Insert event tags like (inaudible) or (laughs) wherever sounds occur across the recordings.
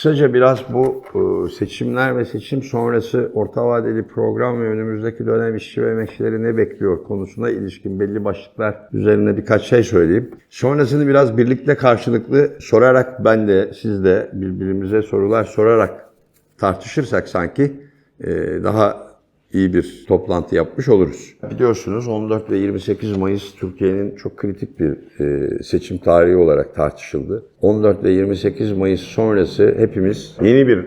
Kısaca biraz bu e, seçimler ve seçim sonrası orta vadeli program ve önümüzdeki dönem işçi ve emekçileri ne bekliyor konusuna ilişkin belli başlıklar üzerine birkaç şey söyleyeyim. Sonrasını biraz birlikte karşılıklı sorarak ben de siz de birbirimize sorular sorarak tartışırsak sanki e, daha iyi bir toplantı yapmış oluruz. Biliyorsunuz 14 ve 28 Mayıs Türkiye'nin çok kritik bir e, seçim tarihi olarak tartışıldı. 14 ve 28 Mayıs sonrası hepimiz yeni bir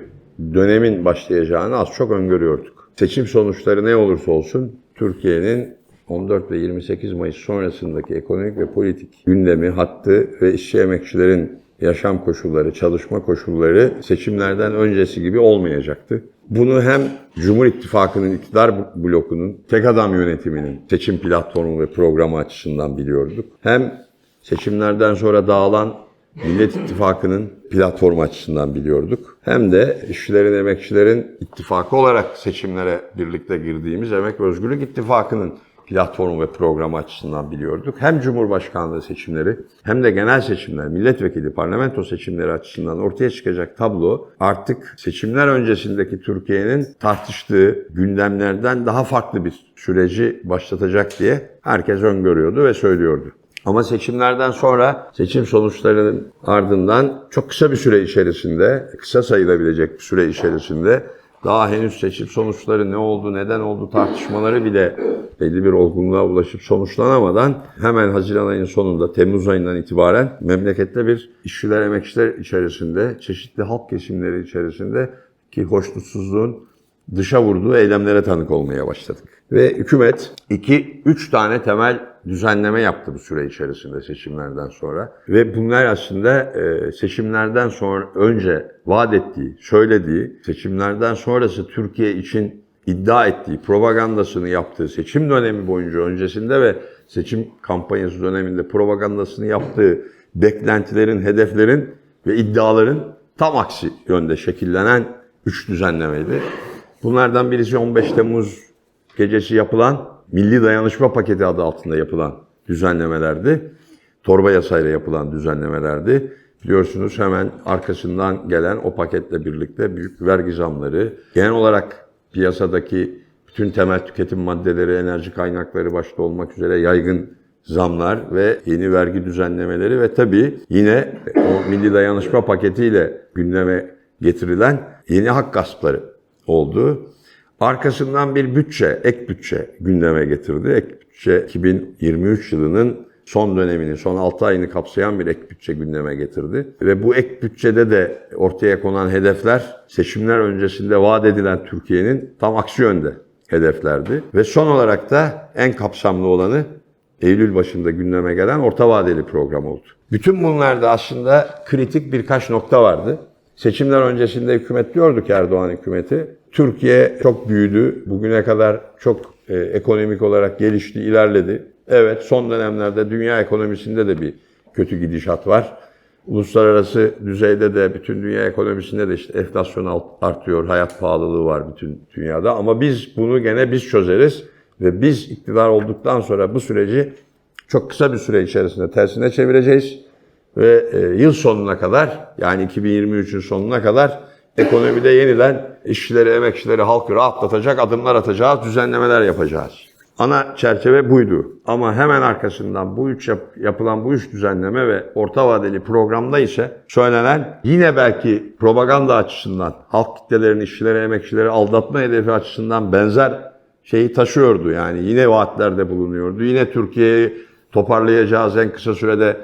dönemin başlayacağını az çok öngörüyorduk. Seçim sonuçları ne olursa olsun Türkiye'nin 14 ve 28 Mayıs sonrasındaki ekonomik ve politik gündemi, hattı ve işçi emekçilerin yaşam koşulları, çalışma koşulları seçimlerden öncesi gibi olmayacaktı. Bunu hem Cumhur İttifakı'nın iktidar blokunun tek adam yönetiminin seçim platformu ve programı açısından biliyorduk. Hem seçimlerden sonra dağılan Millet İttifakı'nın platformu açısından biliyorduk. Hem de işçilerin, emekçilerin ittifakı olarak seçimlere birlikte girdiğimiz Emek ve Özgürlük İttifakı'nın platformu ve programı açısından biliyorduk. Hem Cumhurbaşkanlığı seçimleri hem de genel seçimler, milletvekili, parlamento seçimleri açısından ortaya çıkacak tablo artık seçimler öncesindeki Türkiye'nin tartıştığı gündemlerden daha farklı bir süreci başlatacak diye herkes öngörüyordu ve söylüyordu. Ama seçimlerden sonra seçim sonuçlarının ardından çok kısa bir süre içerisinde, kısa sayılabilecek bir süre içerisinde daha henüz seçim sonuçları ne oldu, neden oldu tartışmaları bile belli bir olgunluğa ulaşıp sonuçlanamadan hemen Haziran ayının sonunda, Temmuz ayından itibaren memlekette bir işçiler, emekçiler içerisinde, çeşitli halk kesimleri içerisinde ki hoşnutsuzluğun dışa vurduğu eylemlere tanık olmaya başladık. Ve hükümet iki, üç tane temel düzenleme yaptı bu süre içerisinde seçimlerden sonra. Ve bunlar aslında e, seçimlerden sonra önce vaat ettiği, söylediği, seçimlerden sonrası Türkiye için iddia ettiği, propagandasını yaptığı seçim dönemi boyunca öncesinde ve seçim kampanyası döneminde propagandasını yaptığı beklentilerin, hedeflerin ve iddiaların tam aksi yönde şekillenen üç düzenlemeydi. Bunlardan birisi 15 Temmuz gecesi yapılan Milli Dayanışma Paketi adı altında yapılan düzenlemelerdi. Torba yasayla yapılan düzenlemelerdi. Biliyorsunuz hemen arkasından gelen o paketle birlikte büyük vergi zamları, genel olarak piyasadaki bütün temel tüketim maddeleri, enerji kaynakları başta olmak üzere yaygın zamlar ve yeni vergi düzenlemeleri ve tabii yine o Milli Dayanışma Paketiyle gündeme getirilen yeni hak gaspları oldu. Arkasından bir bütçe, ek bütçe gündeme getirdi. Ek bütçe 2023 yılının son dönemini, son 6 ayını kapsayan bir ek bütçe gündeme getirdi. Ve bu ek bütçede de ortaya konan hedefler seçimler öncesinde vaat edilen Türkiye'nin tam aksi yönde hedeflerdi. Ve son olarak da en kapsamlı olanı Eylül başında gündeme gelen orta vadeli program oldu. Bütün bunlarda aslında kritik birkaç nokta vardı. Seçimler öncesinde hükümet diyordu ki Erdoğan hükümeti, Türkiye çok büyüdü, bugüne kadar çok e, ekonomik olarak gelişti, ilerledi. Evet, son dönemlerde dünya ekonomisinde de bir kötü gidişat var. Uluslararası düzeyde de bütün dünya ekonomisinde de işte enflasyon artıyor, hayat pahalılığı var bütün dünyada. Ama biz bunu gene biz çözeriz ve biz iktidar olduktan sonra bu süreci çok kısa bir süre içerisinde tersine çevireceğiz ve e, yıl sonuna kadar yani 2023'ün sonuna kadar ekonomide yeniden işçileri, emekçileri, halkı rahatlatacak adımlar atacağız, düzenlemeler yapacağız. Ana çerçeve buydu. Ama hemen arkasından bu üç yap, yapılan bu üç düzenleme ve orta vadeli programda ise söylenen yine belki propaganda açısından halk kitlelerini, işçileri, emekçileri aldatma hedefi açısından benzer şeyi taşıyordu. Yani yine vaatlerde bulunuyordu. Yine Türkiye'yi toparlayacağız en kısa sürede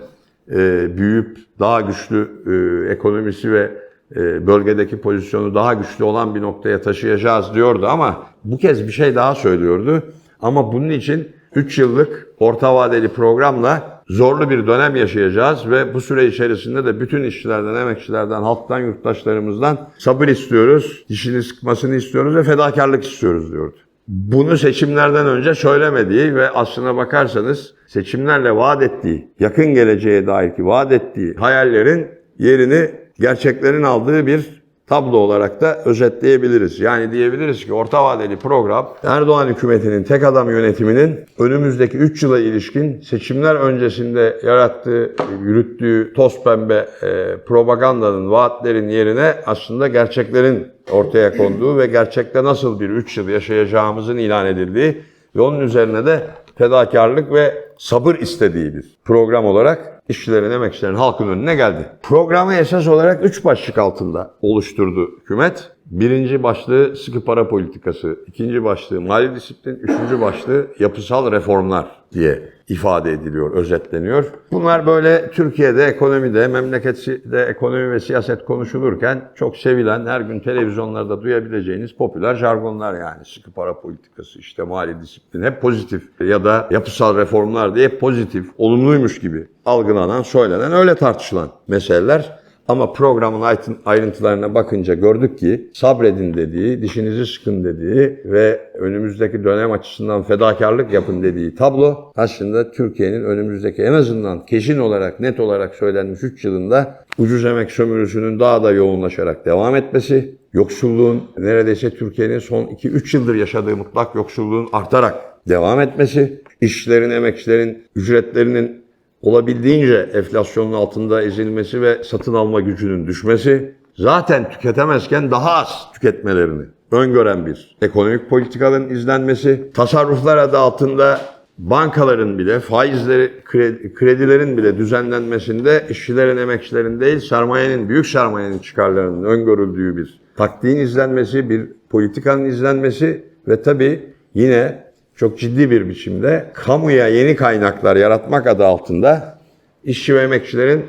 e, büyüyüp daha güçlü e, ekonomisi ve bölgedeki pozisyonu daha güçlü olan bir noktaya taşıyacağız diyordu ama bu kez bir şey daha söylüyordu. Ama bunun için 3 yıllık orta vadeli programla zorlu bir dönem yaşayacağız ve bu süre içerisinde de bütün işçilerden, emekçilerden, halktan, yurttaşlarımızdan sabır istiyoruz, dişini sıkmasını istiyoruz ve fedakarlık istiyoruz diyordu. Bunu seçimlerden önce söylemediği ve aslına bakarsanız seçimlerle vaat ettiği, yakın geleceğe dair ki vaat ettiği hayallerin yerini gerçeklerin aldığı bir tablo olarak da özetleyebiliriz. Yani diyebiliriz ki orta vadeli program Erdoğan hükümetinin tek adam yönetiminin önümüzdeki 3 yıla ilişkin seçimler öncesinde yarattığı, yürüttüğü toz pembe e, propagandanın, vaatlerin yerine aslında gerçeklerin ortaya konduğu ve gerçekte nasıl bir 3 yıl yaşayacağımızın ilan edildiği ve onun üzerine de fedakarlık ve sabır istediği bir program olarak işçilerin, emekçilerin, halkın önüne geldi. Programı esas olarak üç başlık altında oluşturdu hükümet. Birinci başlığı sıkı para politikası, ikinci başlığı mali disiplin, üçüncü başlığı yapısal reformlar diye ifade ediliyor, özetleniyor. Bunlar böyle Türkiye'de ekonomide, memlekette ekonomi ve siyaset konuşulurken çok sevilen, her gün televizyonlarda duyabileceğiniz popüler jargonlar yani. Sıkı para politikası, işte mali disiplin hep pozitif ya da yapısal reformlar diye pozitif, olumluymuş gibi algılanan, söylenen, öyle tartışılan meseleler. Ama programın ayrıntı- ayrıntılarına bakınca gördük ki sabredin dediği, dişinizi sıkın dediği ve önümüzdeki dönem açısından fedakarlık yapın dediği tablo aslında Türkiye'nin önümüzdeki en azından kesin olarak, net olarak söylenmiş 3 yılında ucuz emek sömürüsünün daha da yoğunlaşarak devam etmesi, yoksulluğun neredeyse Türkiye'nin son 2-3 yıldır yaşadığı mutlak yoksulluğun artarak devam etmesi, işçilerin, emekçilerin ücretlerinin olabildiğince enflasyonun altında ezilmesi ve satın alma gücünün düşmesi, zaten tüketemezken daha az tüketmelerini öngören bir ekonomik politikaların izlenmesi, tasarruflar adı altında bankaların bile faizleri, kredi- kredilerin bile düzenlenmesinde işçilerin, emekçilerin değil sermayenin, büyük sermayenin çıkarlarının öngörüldüğü bir taktiğin izlenmesi, bir politikanın izlenmesi ve tabii yine çok ciddi bir biçimde kamuya yeni kaynaklar yaratmak adı altında işçi ve emekçilerin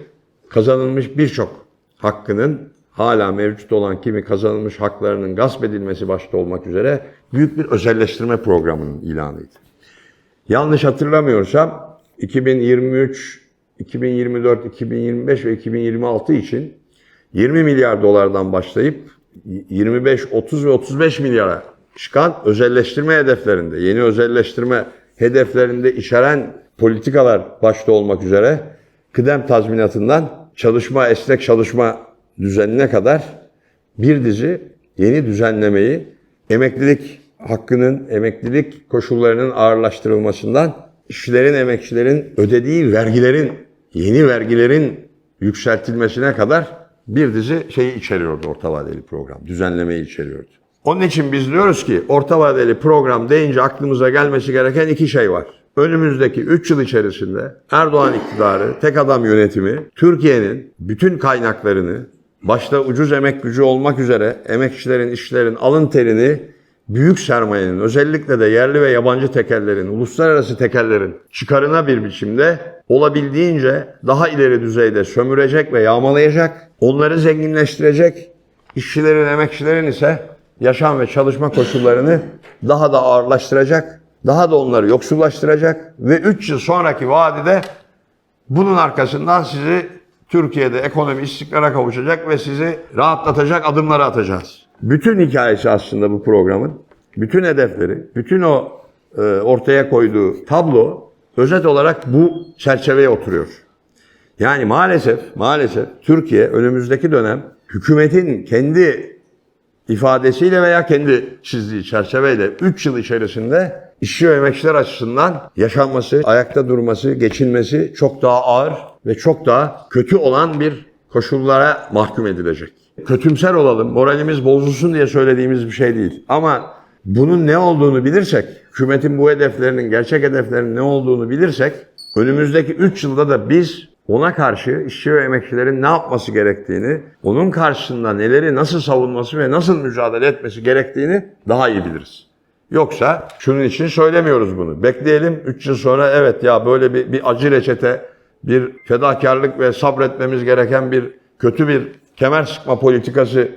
kazanılmış birçok hakkının hala mevcut olan kimi kazanılmış haklarının gasp edilmesi başta olmak üzere büyük bir özelleştirme programının ilanıydı. Yanlış hatırlamıyorsam 2023, 2024, 2025 ve 2026 için 20 milyar dolardan başlayıp 25, 30 ve 35 milyara çıkan özelleştirme hedeflerinde, yeni özelleştirme hedeflerinde içeren politikalar başta olmak üzere kıdem tazminatından çalışma, esnek çalışma düzenine kadar bir dizi yeni düzenlemeyi emeklilik hakkının, emeklilik koşullarının ağırlaştırılmasından işçilerin, emekçilerin ödediği vergilerin, yeni vergilerin yükseltilmesine kadar bir dizi şeyi içeriyordu orta vadeli program, düzenlemeyi içeriyordu. Onun için biz diyoruz ki orta vadeli program deyince aklımıza gelmesi gereken iki şey var. Önümüzdeki 3 yıl içerisinde Erdoğan iktidarı, tek adam yönetimi, Türkiye'nin bütün kaynaklarını, başta ucuz emek gücü olmak üzere emekçilerin, işçilerin alın terini büyük sermayenin, özellikle de yerli ve yabancı tekellerin, uluslararası tekellerin çıkarına bir biçimde olabildiğince daha ileri düzeyde sömürecek ve yağmalayacak, onları zenginleştirecek, işçilerin, emekçilerin ise yaşam ve çalışma koşullarını daha da ağırlaştıracak, daha da onları yoksullaştıracak ve 3 yıl sonraki vadide bunun arkasından sizi Türkiye'de ekonomi istikrara kavuşacak ve sizi rahatlatacak adımları atacağız. Bütün hikayesi aslında bu programın, bütün hedefleri, bütün o e, ortaya koyduğu tablo özet olarak bu çerçeveye oturuyor. Yani maalesef, maalesef Türkiye önümüzdeki dönem hükümetin kendi ifadesiyle veya kendi çizdiği çerçeveyle 3 yıl içerisinde işçi emekçiler açısından yaşanması, ayakta durması, geçinmesi çok daha ağır ve çok daha kötü olan bir koşullara mahkum edilecek. Kötümser olalım, moralimiz bozulsun diye söylediğimiz bir şey değil. Ama bunun ne olduğunu bilirsek, hükümetin bu hedeflerinin, gerçek hedeflerinin ne olduğunu bilirsek, önümüzdeki 3 yılda da biz ona karşı işçi ve emekçilerin ne yapması gerektiğini, onun karşısında neleri nasıl savunması ve nasıl mücadele etmesi gerektiğini daha iyi biliriz. Yoksa şunun için söylemiyoruz bunu. Bekleyelim 3 yıl sonra evet ya böyle bir, bir acı reçete, bir fedakarlık ve sabretmemiz gereken bir kötü bir kemer sıkma politikası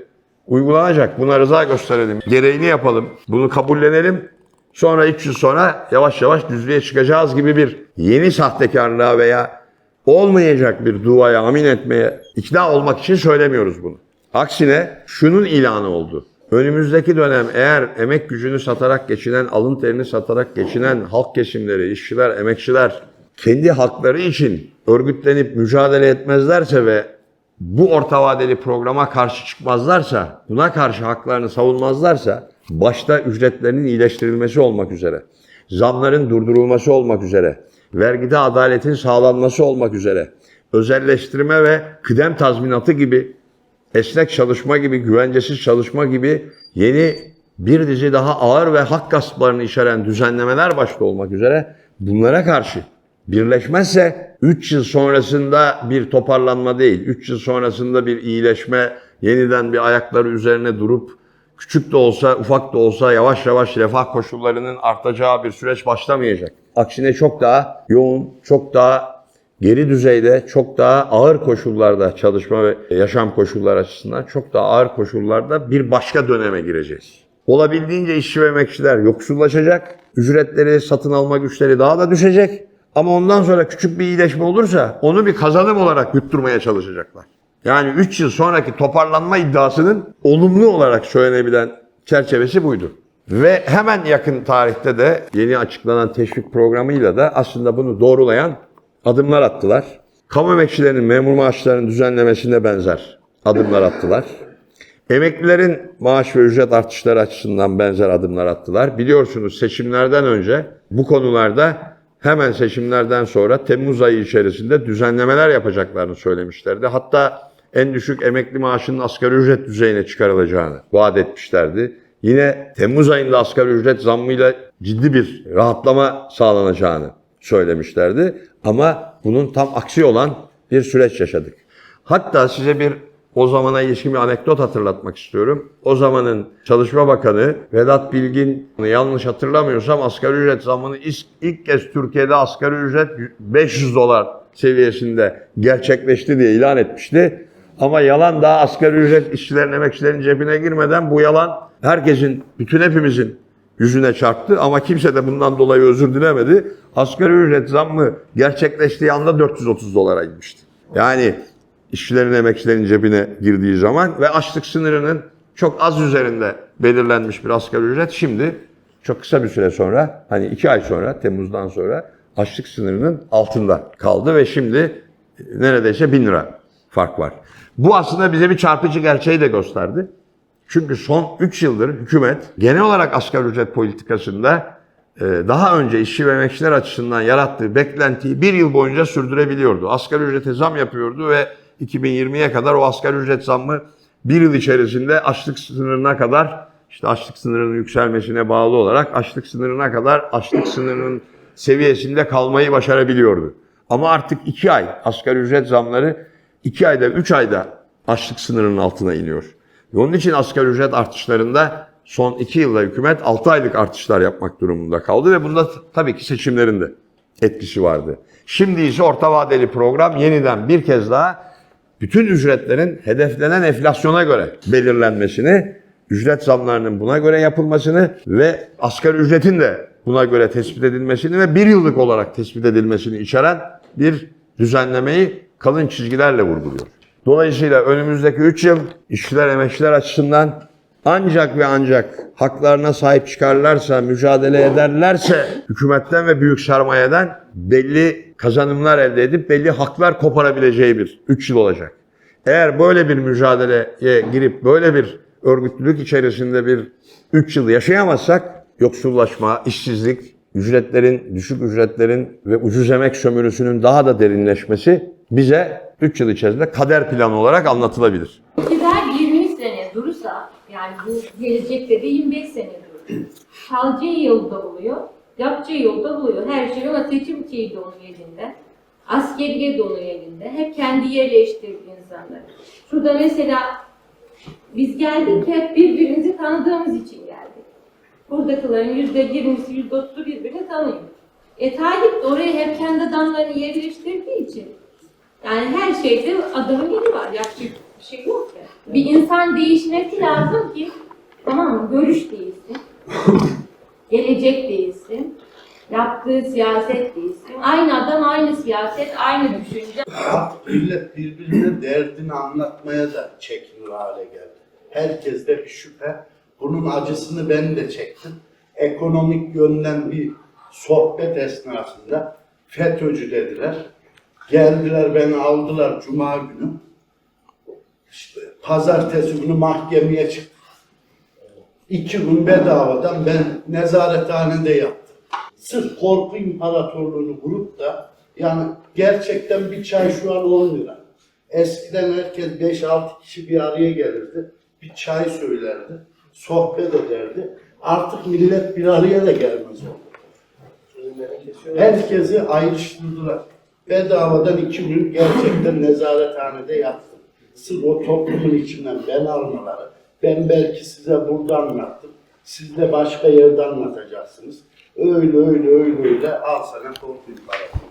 uygulanacak. Buna rıza gösterelim. Gereğini yapalım. Bunu kabullenelim. Sonra 3 yıl sonra yavaş yavaş düzlüğe çıkacağız gibi bir yeni sahtekarlığa veya olmayacak bir duaya amin etmeye ikna olmak için söylemiyoruz bunu. Aksine şunun ilanı oldu. Önümüzdeki dönem eğer emek gücünü satarak geçinen, alın terini satarak geçinen halk kesimleri, işçiler, emekçiler kendi hakları için örgütlenip mücadele etmezlerse ve bu orta vadeli programa karşı çıkmazlarsa, buna karşı haklarını savunmazlarsa, başta ücretlerinin iyileştirilmesi olmak üzere, zamların durdurulması olmak üzere, vergide adaletin sağlanması olmak üzere, özelleştirme ve kıdem tazminatı gibi, esnek çalışma gibi, güvencesiz çalışma gibi yeni bir dizi daha ağır ve hak gasplarını içeren düzenlemeler başta olmak üzere bunlara karşı birleşmezse 3 yıl sonrasında bir toparlanma değil, 3 yıl sonrasında bir iyileşme, yeniden bir ayakları üzerine durup küçük de olsa, ufak da olsa yavaş yavaş refah koşullarının artacağı bir süreç başlamayacak. Aksine çok daha yoğun, çok daha geri düzeyde, çok daha ağır koşullarda çalışma ve yaşam koşulları açısından çok daha ağır koşullarda bir başka döneme gireceğiz. Olabildiğince işçi ve emekçiler yoksullaşacak, ücretleri, satın alma güçleri daha da düşecek. Ama ondan sonra küçük bir iyileşme olursa onu bir kazanım olarak yutturmaya çalışacaklar. Yani 3 yıl sonraki toparlanma iddiasının olumlu olarak söylenebilen çerçevesi buydu. Ve hemen yakın tarihte de yeni açıklanan teşvik programıyla da aslında bunu doğrulayan adımlar attılar. Kamu emekçilerinin memur maaşlarının düzenlemesine benzer adımlar attılar. Emeklilerin maaş ve ücret artışları açısından benzer adımlar attılar. Biliyorsunuz seçimlerden önce bu konularda hemen seçimlerden sonra Temmuz ayı içerisinde düzenlemeler yapacaklarını söylemişlerdi. Hatta en düşük emekli maaşının asgari ücret düzeyine çıkarılacağını vaat etmişlerdi. Yine Temmuz ayında asgari ücret zammıyla ciddi bir rahatlama sağlanacağını söylemişlerdi. Ama bunun tam aksi olan bir süreç yaşadık. Hatta size bir o zamana ilişkin bir anekdot hatırlatmak istiyorum. O zamanın Çalışma Bakanı Vedat Bilgin yanlış hatırlamıyorsam asgari ücret zammını ilk, ilk kez Türkiye'de asgari ücret 500 dolar seviyesinde gerçekleşti diye ilan etmişti. Ama yalan daha asgari ücret işçilerin, emekçilerin cebine girmeden bu yalan herkesin, bütün hepimizin yüzüne çarptı ama kimse de bundan dolayı özür dilemedi. Asgari ücret zammı gerçekleştiği anda 430 dolara inmişti. Yani işçilerin, emekçilerin cebine girdiği zaman ve açlık sınırının çok az üzerinde belirlenmiş bir asgari ücret şimdi çok kısa bir süre sonra hani iki ay sonra Temmuz'dan sonra açlık sınırının altında kaldı ve şimdi neredeyse bin lira fark var. Bu aslında bize bir çarpıcı gerçeği de gösterdi. Çünkü son 3 yıldır hükümet genel olarak asgari ücret politikasında e, daha önce işçi ve emekçiler açısından yarattığı beklentiyi bir yıl boyunca sürdürebiliyordu. Asgari ücrete zam yapıyordu ve 2020'ye kadar o asgari ücret zammı bir yıl içerisinde açlık sınırına kadar işte açlık sınırının yükselmesine bağlı olarak açlık sınırına kadar açlık sınırının seviyesinde kalmayı başarabiliyordu. Ama artık iki ay asgari ücret zamları iki ayda üç ayda açlık sınırının altına iniyor. Ve onun için asgari ücret artışlarında son iki yılda hükümet 6 aylık artışlar yapmak durumunda kaldı ve bunda tabii ki seçimlerin de etkisi vardı. Şimdi ise orta vadeli program yeniden bir kez daha bütün ücretlerin hedeflenen enflasyona göre belirlenmesini, ücret zamlarının buna göre yapılmasını ve asgari ücretin de buna göre tespit edilmesini ve bir yıllık olarak tespit edilmesini içeren bir düzenlemeyi kalın çizgilerle vurguluyor. Dolayısıyla önümüzdeki 3 yıl işçiler, emekçiler açısından ancak ve ancak haklarına sahip çıkarlarsa, mücadele ederlerse hükümetten ve büyük sermayeden belli kazanımlar elde edip belli haklar koparabileceği bir 3 yıl olacak. Eğer böyle bir mücadeleye girip böyle bir örgütlülük içerisinde bir 3 yıl yaşayamazsak yoksullaşma, işsizlik, ücretlerin, düşük ücretlerin ve ucuz emek sömürüsünün daha da derinleşmesi bize 3 yıl içerisinde kader planı olarak anlatılabilir. İktidar 20 sene durursa, yani bu gelecekte de 25 sene durur. Kalacağı yolda oluyor, yapacağı yolda buluyor. Her şey ama seçim şeyi de onun elinde. Askeriye de onun elinde. Hep kendi yerleştirdi insanlar. Şurada mesela biz geldik hep birbirimizi tanıdığımız için geldik. Buradakilerin yüzde yirmisi, yüzde otuzu birbirini tanıyor. E Talip de oraya hep kendi adamlarını yerleştirdiği için yani her şeyde adamın yeri var. Yapacak bir şey yok ya. Bir insan değişmesi lazım ki tamam mı? Görüş değilsin. Gelecek değilsin. Yaptığı siyaset değilsin. Aynı adam, aynı siyaset, aynı düşünce. Millet birbirine derdini anlatmaya da çekinir hale geldi. Herkeste bir şüphe. Bunun acısını ben de çektim. Ekonomik yönden bir sohbet esnasında FETÖ'cü dediler. Geldiler beni aldılar Cuma günü. Pazartesi günü mahkemeye çıktık. İki gün bedavadan ben nezarethanede yattım. Sırf korku imparatorluğunu kurup da yani gerçekten bir çay şu an 10 lira. Eskiden herkes 5-6 kişi bir araya gelirdi. Bir çay söylerdi. Sohbet ederdi. Artık millet bir araya da gelmez oldu. Herkesi ayrıştırdılar. Bedavadan iki gün gerçekten nezarethanede yattım. Sırf o toplumun içinden ben almaları. Ben belki size burada anlattım. Siz de başka yerde anlatacaksınız. Öyle öyle öyle öyle al sana korkuyum para.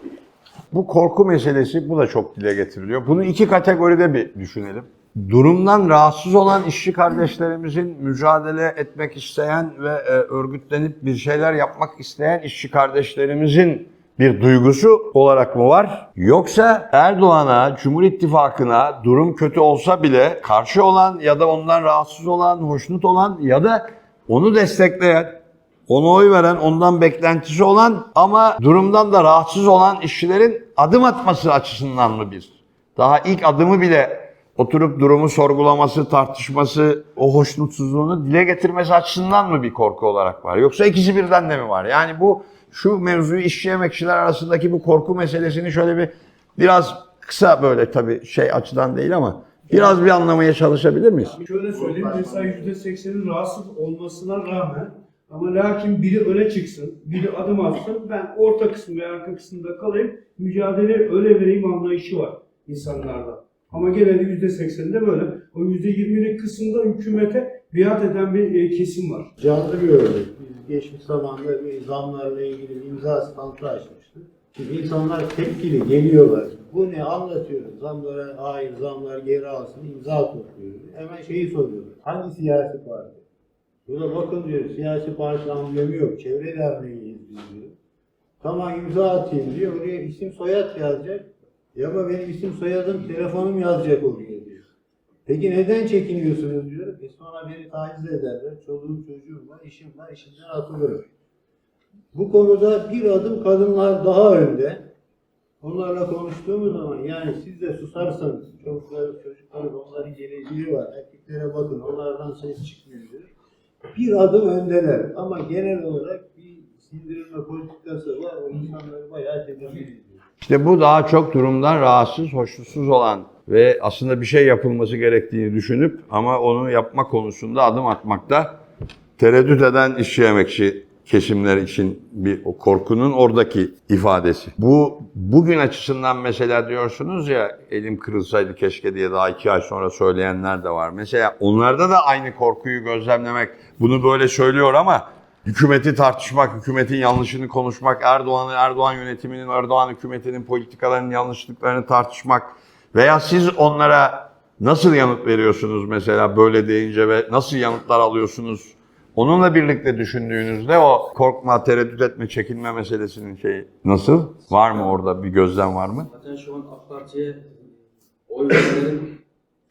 Bu korku meselesi bu da çok dile getiriliyor. Bunu iki kategoride bir düşünelim. Durumdan rahatsız olan işçi kardeşlerimizin mücadele etmek isteyen ve e, örgütlenip bir şeyler yapmak isteyen işçi kardeşlerimizin bir duygusu olarak mı var? Yoksa Erdoğan'a, Cumhur İttifakı'na durum kötü olsa bile karşı olan ya da ondan rahatsız olan, hoşnut olan ya da onu destekleyen ona oy veren, ondan beklentisi olan ama durumdan da rahatsız olan işçilerin adım atması açısından mı bir? Daha ilk adımı bile oturup durumu sorgulaması, tartışması, o hoşnutsuzluğunu dile getirmesi açısından mı bir korku olarak var? Yoksa ikisi birden de mi var? Yani bu şu mevzuyu işçi emekçiler arasındaki bu korku meselesini şöyle bir biraz kısa böyle tabii şey açıdan değil ama biraz bir anlamaya çalışabilir miyiz? Şöyle söyleyeyim, mesela %80'in rahatsız olmasına rağmen ama lakin biri öne çıksın, biri adım atsın, ben orta kısım ve arka kısımda kalayım, mücadele öyle vereyim anlayışı var insanlarda. Ama genelde %80'de böyle. O %20'lik kısımda hükümete biat eden bir e, kesim var. Canlı bir örnek. Biz geçmiş zamanda bir zamlarla ilgili bir imza standı açmıştık. Şimdi insanlar tepkili geliyorlar. Bu ne anlatıyoruz. Zamlara hayır zamlar geri alsın imza topluyoruz. Hemen şeyi soruyorlar. Hangi siyasi parti? Burada bakın diyor siyasi parti amblemi yok. Çevre derneğiyiz biz diyor. Tamam imza atayım diyor. Oraya isim soyad yazacak. Ya ama benim isim soyadım telefonum yazacak oraya diyor. Peki neden çekiniyorsunuz diyor. E sonra beni taciz ederler. Çoluğum çocuğum var, işim var, işimden atılırım. Bu konuda bir adım kadınlar daha önde. Onlarla konuştuğumuz zaman yani siz de susarsanız çocuklarınız, çocuklarınız onların geleceği var. Erkeklere bakın onlardan ses çıkmıyor diyor. Bir adım öndeler ama genel olarak bir sindirilme politikası var. O insanları bayağı tedirgin ediyor. İşte bu daha çok durumdan rahatsız, hoşnutsuz olan ve aslında bir şey yapılması gerektiğini düşünüp ama onu yapma konusunda adım atmakta tereddüt eden işçi emekçi kesimler için bir o korkunun oradaki ifadesi. Bu bugün açısından mesela diyorsunuz ya elim kırılsaydı keşke diye daha iki ay sonra söyleyenler de var. Mesela onlarda da aynı korkuyu gözlemlemek bunu böyle söylüyor ama hükümeti tartışmak, hükümetin yanlışını konuşmak, Erdoğan'ı, Erdoğan yönetiminin, Erdoğan hükümetinin politikalarının yanlışlıklarını tartışmak veya siz onlara nasıl yanıt veriyorsunuz mesela böyle deyince ve nasıl yanıtlar alıyorsunuz? Onunla birlikte düşündüğünüzde o korkma, tereddüt etme, çekinme meselesinin şeyi nasıl? Var mı orada bir gözlem var mı? Zaten şu an AK Parti'ye oy verenlerin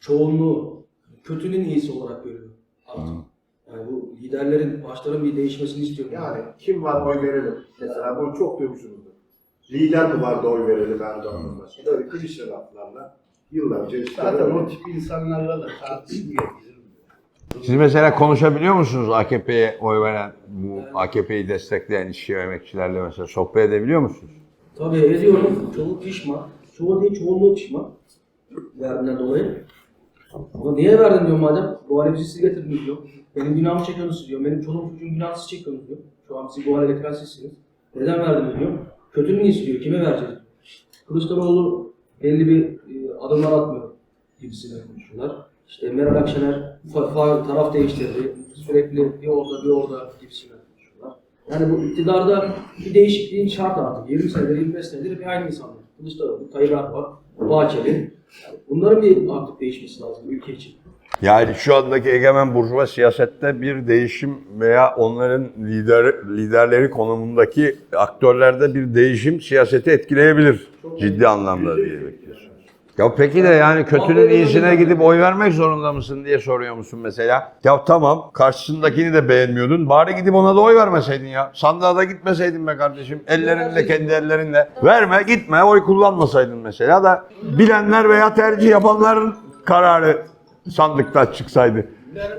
çoğunluğu kötünün iyisi olarak görüyor artık. Yani bu liderlerin, başların bir değişmesini istiyorum. Yani kim var oy verelim? Mesela bunu çok duymuşsunuzdur. Lider mi vardı oy verelim Erdoğan'ın başına? Böyle klişe laflarla yıllarca işte Zaten o tip insanlarla da tartışmıyor. Siz mesela konuşabiliyor musunuz AKP'ye oy veren, bu AKP'yi destekleyen işçi ve emekçilerle mesela sohbet edebiliyor musunuz? Tabii ediyorum. Çoğu pişman. Çoğu değil, çoğunluğu pişman. Verdiğinden dolayı. Ama niye verdin diyor madem? Bu hale bizi siz getirdiniz diyor. Benim günahımı çekiyorsunuz diyor. Benim çoluğum çocuğum günahını çekiyorsunuz diyor. Şu an bizi bu hale getiren sizsiniz. Neden verdiniz diyor. Kötünün iyisi diyor. Kime vereceğiz? Kılıçdaroğlu belli bir e, adımlar atmıyor gibisinden konuşuyorlar. İşte Meral Akşener taraf değiştirdi. Sürekli bir orada bir orada gibisinden konuşuyorlar. Yani bu iktidarda bir değişikliğin şart artık. 20 senedir, 25 senedir bir aynı insanlar. Kılıçdaroğlu, Tayyip Erdoğan, Bahçeli. Yani bunların bir artık değişmesi lazım ülke için. Yani şu andaki egemen burjuva siyasette bir değişim veya onların lider liderleri konumundaki aktörlerde bir değişim siyaseti etkileyebilir ciddi anlamda diye bekliyorsunuz. Ya peki de yani kötünün iyisine gidip oy vermek zorunda mısın diye soruyor musun mesela? Ya tamam karşısındakini de beğenmiyordun. Bari gidip ona da oy vermeseydin ya. Sandığa da gitmeseydin be kardeşim. Ellerinle kendi ellerinle. Verme gitme oy kullanmasaydın mesela da bilenler veya tercih yapanların kararı sandıktan çıksaydı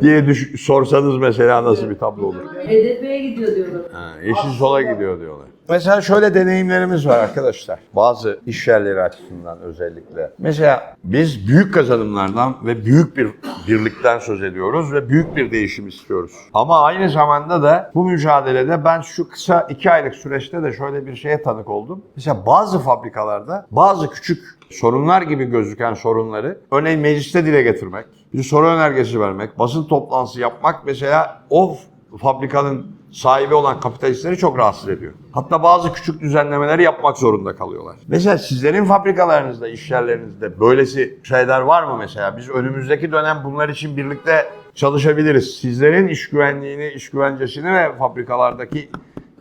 diye düş- sorsanız mesela nasıl bir tablo olur? HDP'ye gidiyor diyorlar. Ha, yeşil sola gidiyor diyorlar. Mesela şöyle deneyimlerimiz var arkadaşlar. Bazı iş yerleri açısından özellikle. Mesela biz büyük kazanımlardan ve büyük bir birlikten söz ediyoruz ve büyük bir değişim istiyoruz. Ama aynı zamanda da bu mücadelede ben şu kısa iki aylık süreçte de şöyle bir şeye tanık oldum. Mesela bazı fabrikalarda bazı küçük sorunlar gibi gözüken sorunları örneğin mecliste dile getirmek, bir soru önergesi vermek, basın toplantısı yapmak mesela o fabrikanın sahibi olan kapitalistleri çok rahatsız ediyor. Hatta bazı küçük düzenlemeleri yapmak zorunda kalıyorlar. Mesela sizlerin fabrikalarınızda, iş yerlerinizde böylesi şeyler var mı mesela? Biz önümüzdeki dönem bunlar için birlikte çalışabiliriz. Sizlerin iş güvenliğini, iş güvencesini ve fabrikalardaki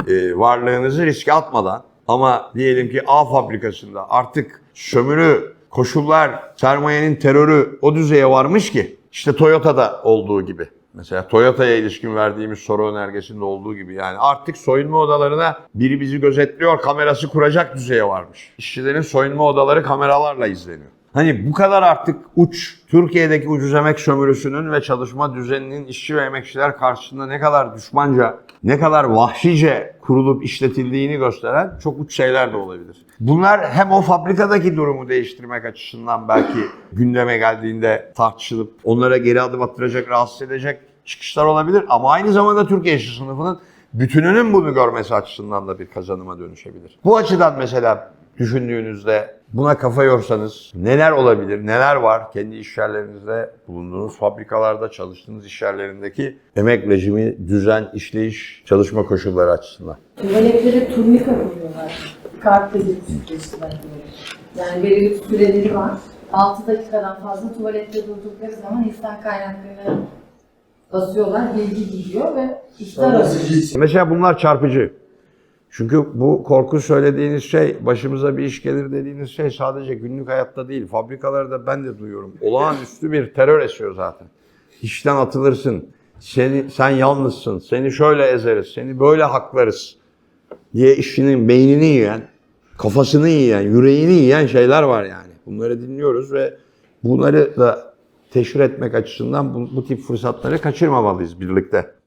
e, varlığınızı riske atmadan ama diyelim ki A fabrikasında artık sömürü, koşullar, sermayenin terörü o düzeye varmış ki işte Toyota'da olduğu gibi. Mesela Toyota'ya ilişkin verdiğimiz soru önergesinde olduğu gibi yani artık soyunma odalarına biri bizi gözetliyor kamerası kuracak düzeye varmış. İşçilerin soyunma odaları kameralarla izleniyor. Hani bu kadar artık uç, Türkiye'deki ucuz emek sömürüsünün ve çalışma düzeninin işçi ve emekçiler karşısında ne kadar düşmanca, ne kadar vahşice kurulup işletildiğini gösteren çok uç şeyler de olabilir. Bunlar hem o fabrikadaki durumu değiştirmek açısından belki (laughs) gündeme geldiğinde tartışılıp onlara geri adım attıracak, rahatsız edecek çıkışlar olabilir. Ama aynı zamanda Türkiye işçi sınıfının bütününün bunu görmesi açısından da bir kazanıma dönüşebilir. Bu açıdan mesela düşündüğünüzde buna kafa yorsanız neler olabilir, neler var kendi iş yerlerinizde, bulunduğunuz fabrikalarda, çalıştığınız iş yerlerindeki emek rejimi, düzen, işleyiş, çalışma koşulları açısından. Tuvaletlere turnika koyuyorlar. Kart böyle. Yani belirli süreleri var. 6 dakikadan fazla tuvalette durdukları zaman insan kaynaklarına basıyorlar, bilgi gidiyor ve işler alıyor. Mesela bunlar çarpıcı. Çünkü bu korku söylediğiniz şey, başımıza bir iş gelir dediğiniz şey sadece günlük hayatta değil, fabrikalarda ben de duyuyorum. Olağanüstü bir terör esiyor zaten. İşten atılırsın, seni, sen yalnızsın, seni şöyle ezeriz, seni böyle haklarız diye işçinin beynini yiyen, kafasını yiyen, yüreğini yiyen şeyler var yani. Bunları dinliyoruz ve bunları da teşhir etmek açısından bu, bu tip fırsatları kaçırmamalıyız birlikte.